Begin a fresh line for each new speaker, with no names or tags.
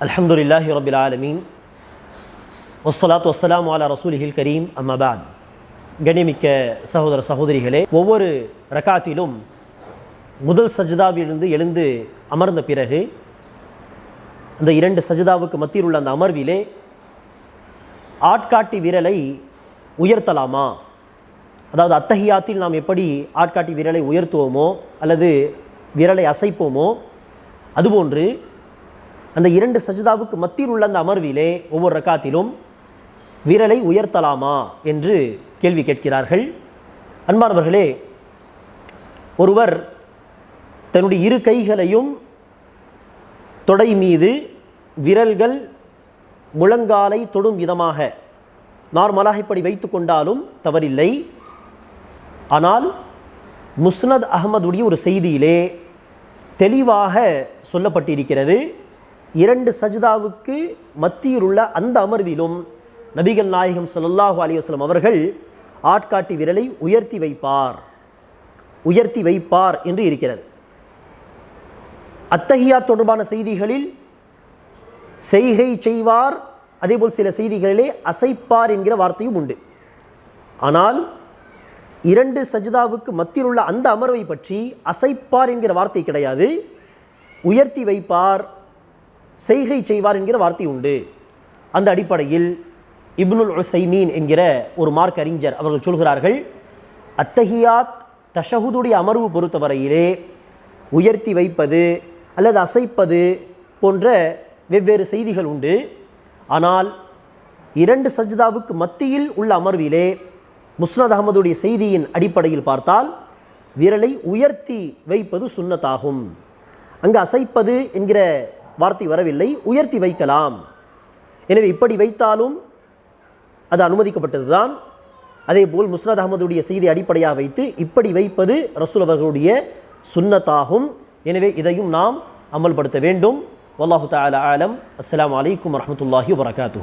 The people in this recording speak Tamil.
அலமதுல்லாஹி ரபில் ஆலமீன் ஒஸ்ஸலாத் வஸ்லாம் வாலா ரசூலிஹில் கரீம் அம்மபாத் கணிமிக்க சகோதர சகோதரிகளே ஒவ்வொரு ரகாத்திலும் முதல் சஜிதாவிலிருந்து எழுந்து அமர்ந்த பிறகு அந்த இரண்டு சஜிதாவுக்கு மத்தியில் உள்ள அந்த அமர்விலே ஆட்காட்டி விரலை உயர்த்தலாமா? அதாவது அத்தகையாத்தில் நாம் எப்படி ஆட்காட்டி விரலை உயர்த்துவோமோ அல்லது விரலை அசைப்போமோ? அதுபோன்று அந்த இரண்டு சஜிதாவுக்கு மத்தியில் உள்ள அந்த அமர்விலே ஒவ்வொரு ரக்காத்திலும் விரலை உயர்த்தலாமா என்று கேள்வி கேட்கிறார்கள். அன்பானவர்களே ஒருவர் தன்னுடைய இரு கைகளையும் தொடை மீது விரல்கள் முழங்காலை தொடும் விதமாக நார்மலாக இப்படி வைத்து கொண்டாலும் தவறில்லை. ஆனால் முஸ்னத் அகமதுடைய ஒரு செய்தியிலே தெளிவாக சொல்லப்பட்டிருக்கிறது. இரண்டு சஜிதாவுக்கு மத்தியில் உள்ள அந்த அமர்விலும் நபிகள் நாயகம் ஸல்லல்லாஹு அலிவாஸ்லம் அவர்கள் ஆட்காட்டி விரலை உயர்த்தி வைப்பார். உயர்த்தி வைப்பார் என்று இருக்கிறது. அத்தகையா தொடர்பான செய்திகளில் செய்கை செய்வார் அதேபோல் சில செய்திகளிலே அசைப்பார் என்கிற வார்த்தையும் உண்டு. ஆனால் இரண்டு சஜிதாவுக்கு மத்தியில் உள்ள அந்த அமர்வை பற்றி அசைப்பார் என்கிற வார்த்தை கிடையாது. உயர்த்தி வைப்பார் செய்கை செய்வார் என்கிற வார்த்தை உண்டு. அந்த அடிப்படையில் இப்னுல் உசைமீன் என்கிற ஒரு மார்க் அறிஞர் அவர்கள் சொல்கிறார்கள் அத்தஹியாத் தஷஹுதுடைய அமர்வு பொறுத்தவரையிலே உயர்த்தி வைப்பது அல்லது அசைப்பது போன்ற வெவ்வேறு செய்திகள் உண்டு. ஆனால் இரண்டு சஜ்தாவுக்கு மத்தியில் உள்ள அமர்விலே முஸ்னத் அகமதுடைய செய்தியின் அடிப்படையில் பார்த்தால் விரலை உயர்த்தி வைப்பது சுன்னத்தாகும். அங்கு அசைப்பது என்கிற வார்த்தை வரவில்லை உயர்த்தி வைக்கலாம். எனவே இப்படி வைத்தாலும் அது அனுமதிக்கப்பட்டதுதான். அதேபோல் முஸ்னத் அகமதுடைய செய்தி அடிப்படையாக வைத்து இப்படி வைப்பது ரசூல் அவர்களுடைய சுன்னத்தாகும். எனவே இதையும் நாம் அமல்படுத்த வேண்டும். வல்லாஹு தாலா ஆலம். அஸ்ஸலாமு அலைக்கும் வரஹ்மத்துல்லாஹி வபரகாத்து